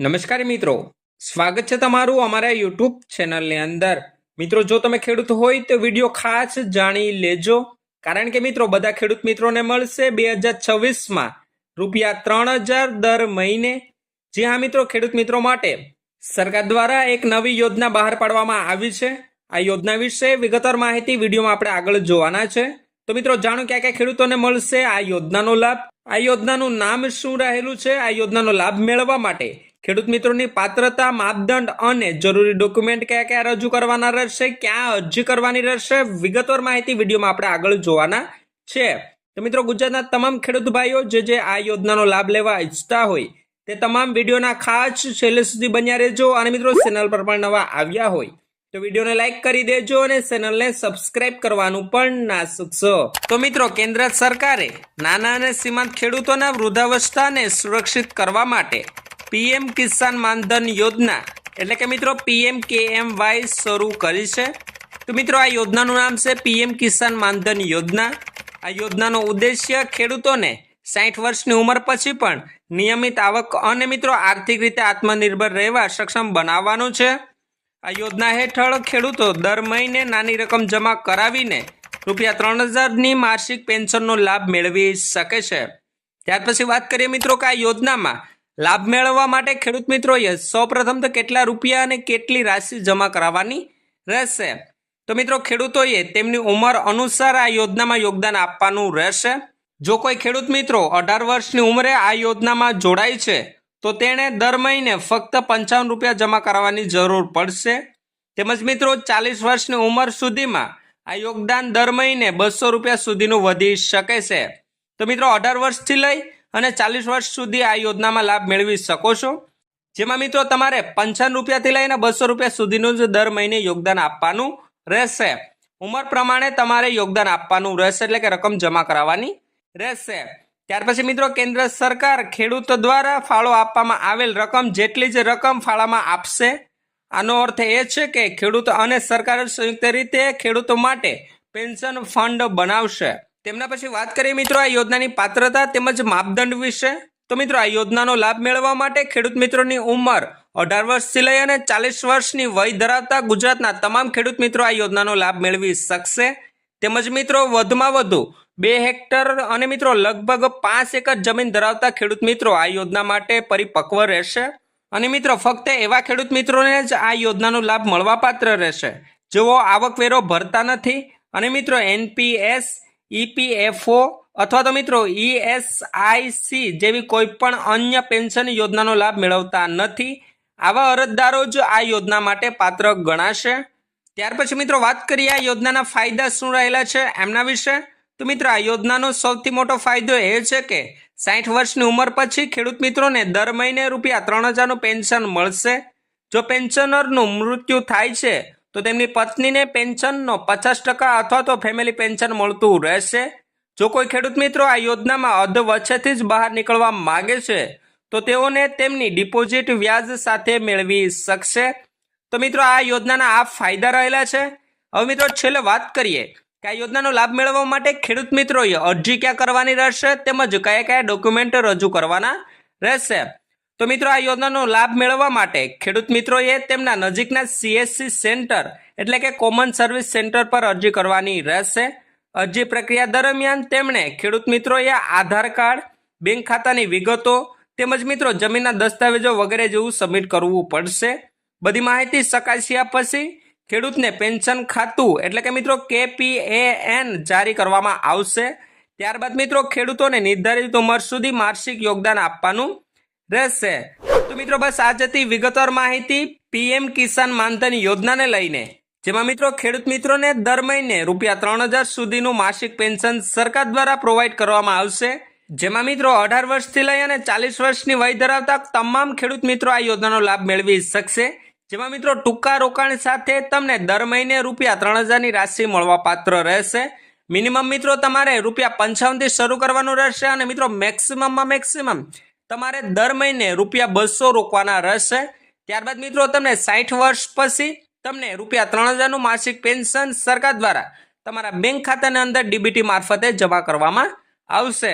નમસ્કાર મિત્રો. સ્વાગત છે તમારું અમારા યુટ્યુબ ચેનલની અંદર. મિત્રો, જો તમે ખેડૂત હોય તો વીડિયો ખાસ જાણી લેજો. કારણ કે મિત્રો, બધા ખેડૂત મિત્રોને મળશે બે હજાર છવ્વીસમાં. રૂપિયા ત્રણ હજાર દર મહિને. જે હા મિત્રો, ખેડૂત મિત્રો માટે સરકાર દ્વારા એક નવી યોજના બહાર પાડવામાં આવી છે. આ યોજના વિશે વિગતવાર માહિતી વિડીયોમાં આપણે આગળ જોવાના છે. તો મિત્રો, જાણો ક્યાં ક્યાં ખેડૂતોને મળશે આ યોજનાનો લાભ? આ યોજનાનું નામ શું રહેલું છે? આ યોજનાનો લાભ મેળવવા માટે ખેડૂત મિત્રોની પાત્રતા, માપદંડ અને જરૂરી ડોક્યુમેન્ટ કયા કયા રજૂ કરવાના રહેશે, ક્યાં અરજી કરવાની રહેશે, વિગતવાર માહિતી વિડીયોમાં આપણે આગળ જોવાના છે. તો મિત્રો, ગુજરાતના તમામ ખેડૂત ભાઈઓ જે જે આ યોજનાનો લાભ લેવા ઈચ્છતા હોય, તે તમામ વિડીયોના ખાસ છેલ્લે સુધી બન્યા રહેજો અને મિત્રો, ચેનલ પર પણ નવા આવ્યા હોય, તો વિડીયોને લાઈક કરી દેજો અને ચેનલને સબસ્ક્રાઇબ કરવાનું પણ ના ચૂકશો તો મિત્રો, કેન્દ્ર સરકારે નાના અને સીમાંત ખેડૂતોના વૃદ્ધાવસ્થાને સુરક્ષિત કરવા માટે પીએમ કિસાન માનધન યોજના. એટલે કે મિત્રો, પીએમ કેએમવાય શરૂ કરી છે. તો મિત્રો, આ યોજનાનું નામ છે પીએમ કિસાન માનધન યોજના. આ યોજનાનો ઉદ્દેશ્ય ખેડૂતોને સાઠ વર્ષની ઉંમર પછી પણ નિયમિત આવક અને મિત્રો, આર્થિક રીતે આત્મનિર્ભર રહેવા સક્ષમ બનાવવાનું છે. આ યોજના હેઠળ ખેડૂતો દર મહિને નાની રકમ જમા કરાવીને રૂપિયા ત્રણ હજારની માસિક પેન્શનનો લાભ મેળવી શકે છે. ત્યાર પછી વાત કરીએ મિત્રો કે આ યોજનામાં લાભ મેળવવા માટે ખેડૂત મિત્રોએ સૌપ્રથમ તો કેટલા રૂપિયા અને કેટલી રાશિ જમા કરાવવાની રહેશે? તો મિત્રો, ખેડૂતોએ તેમની ઉંમર અનુસાર આ યોજનામાં યોગદાન આપવાનું રહેશે. જો કોઈ ખેડૂત મિત્રો અઢાર વર્ષની ઉંમરે આ યોજનામાં જોડાય છે, તો તેણે દર મહિને ફક્ત પંચાવન રૂપિયા જમા કરાવવાની જરૂર પડશે. તેમજ મિત્રો, ચાલીસ વર્ષની ઉંમર સુધીમાં આ યોગદાન દર મહિને બસો રૂપિયા સુધીનું વધી શકે છે. તો મિત્રો, અઢાર વર્ષથી લઈ અને ચાલીસ વર્ષ સુધી આ યોજનામાં લાભ મેળવી શકો છો. જેમાં મિત્રો તમારે પંચાવન રૂપિયાથી લઈને બસો રૂપિયા સુધીનું જ દર મહિને યોગદાન આપવાનું રહેશે. ઉંમર પ્રમાણે તમારે યોગદાન આપવાનું રહેશે એટલે કે રકમ જમા કરાવવાની રહેશે. ત્યાર પછી મિત્રો કેન્દ્ર સરકાર ખેડૂતો દ્વારા ફાળો આપવામાં આવેલ રકમ જેટલી જ રકમ ફાળામાં આપશે. આનો અર્થ એ છે કે ખેડૂત અને સરકાર સંયુક્ત રીતે ખેડૂતો માટે પેન્શન ફંડ બનાવશે. તેમના પછી વાત કરીએ મિત્રો આ યોજનાની પાત્રતા તેમજ માપદંડ વિશે. તો મિત્રો આ યોજનાનો લાભ મેળવવા માટે ખેડૂત મિત્રોની ઉંમર અઢાર વર્ષથી લઈ અને ચાલીસ વર્ષની વય ધરાવતા ગુજરાતના તમામ ખેડૂત મિત્રો આ યોજનાનો લાભ મેળવી શકશે. તેમજ મિત્રો વધુમાં વધુ બે હેક્ટર અને મિત્રો લગભગ પાંચ એકર જમીન ધરાવતા ખેડૂત મિત્રો આ યોજના માટે પરિપક્વ રહેશે. અને મિત્રો ફક્ત એવા ખેડૂત મિત્રોને જ આ યોજનાનો લાભ મળવાપાત્ર રહેશે. જેઓ આવકવેરો ભરતા નથી. અને મિત્રો એનપીએસ ઈપીએફઓ અથવા તો મિત્રો ઈએસઆઈસી જેવી કોઈ પણ અન્ય પેન્શન યોજનાનો લાભ મેળવતા નથી. આવા અરજદારો જ આ યોજના માટે પાત્ર ગણાશે. ત્યાર પછી મિત્રો વાત કરીએ આ યોજનાના ફાયદા શું રહેલા છે એમના વિશે. તો મિત્રો આ યોજનાનો સૌથી મોટો ફાયદો એ છે કે સાઠ વર્ષની ઉંમર પછી ખેડૂત મિત્રોને દર મહિને રૂપિયા ત્રણ હજારનું પેન્શન મળશે. જો પેન્શનરનું મૃત્યુ થાય છે તો તેમની પત્નીને પેન્શનનો પચાસ ટકા અથવા તો ફેમિલી પેન્શન મળતું રહેશે. જો કોઈ ખેડૂત મિત્રો આ યોજનામાં અધ વચ્ચેથી જ બહાર નીકળવા માગે છે, તો તેઓને તેમની ડિપોઝિટ વ્યાજ સાથે મેળવી શકશે. તો મિત્રો, આ યોજનાના આ ફાયદા રહેલા છે. હવે મિત્રો, છેલ્લે વાત કરીએ કે આ યોજનાનો લાભ મેળવવા માટે ખેડૂત મિત્રોએ અરજી ક્યાં કરવાની રહેશે, તેમજ કયા કયા ડોક્યુમેન્ટ રજૂ કરવાના રહેશે. તો મિત્રો, આ યોજનાનો લાભ મેળવવા માટે ખેડૂત મિત્રોએ તેમના નજીકના સીએસસી સેન્ટર એટલે કે કોમન સર્વિસ સેન્ટર પર અરજી કરવાની રહેશે. અરજી પ્રક્રિયા દરમિયાન તેમણે ખેડૂત મિત્રોએ આધાર કાર્ડ, બેંક ખાતાની વિગતો તેમજ મિત્રો, જમીનના દસ્તાવેજો વગેરે જેવું સબમિટ કરવું પડશે. બધી માહિતી ચકાસ્યા પછી ખેડૂતને પેન્શન ખાતું એટલે કે મિત્રો કેપીએએન જારી કરવામાં આવશે. ત્યારબાદ મિત્રો, ખેડૂતોને નિર્ધારિત ઉંમર સુધી માર્ષિક યોગદાન આપવાનું રહેશે. તો મિત્રો, બસ આ જતી વિગતવાર માહિતી પીએમ કિસાન માનધન યોજનાને લઈને. જેમાં મિત્રો, ખેડૂત મિત્રોને દર મહિને રૂપિયા ત્રણ હજાર સુધીનું માસિક પેન્શન સરકાર દ્વારા પ્રોવાઈડ કરવામાં આવશે. જેમાં મિત્રો, અઢાર વર્ષથી લઈ અને ચાલીસ વર્ષની વય ધરાવતા તમામ ખેડૂત મિત્રો આ યોજનાનો લાભ મેળવી શકશે. જેમાં મિત્રો, ટૂંકા રોકાણ સાથે તમને દર મહિને રૂપિયા ત્રણ હજારની રાશિ મળવા પાત્ર રહેશે. મિનિમમ મિત્રો, તમારે રૂપિયા પંચાવનથી શરૂ કરવાનું રહેશે અને મિત્રો, મેક્સિમમમાં મેક્સિમમ તમારે દર મહિને રૂપિયા બસો રોકવાના રહેશે. ત્યારબાદ મિત્રો તમને સાઠ વર્ષ પછી તમને રૂપિયા ત્રણ હજારનું માસિક પેન્શન સરકાર દ્વારા તમારા બેંક ખાતાની અંદર ડીબીટી મારફતે જમા કરવામાં આવશે.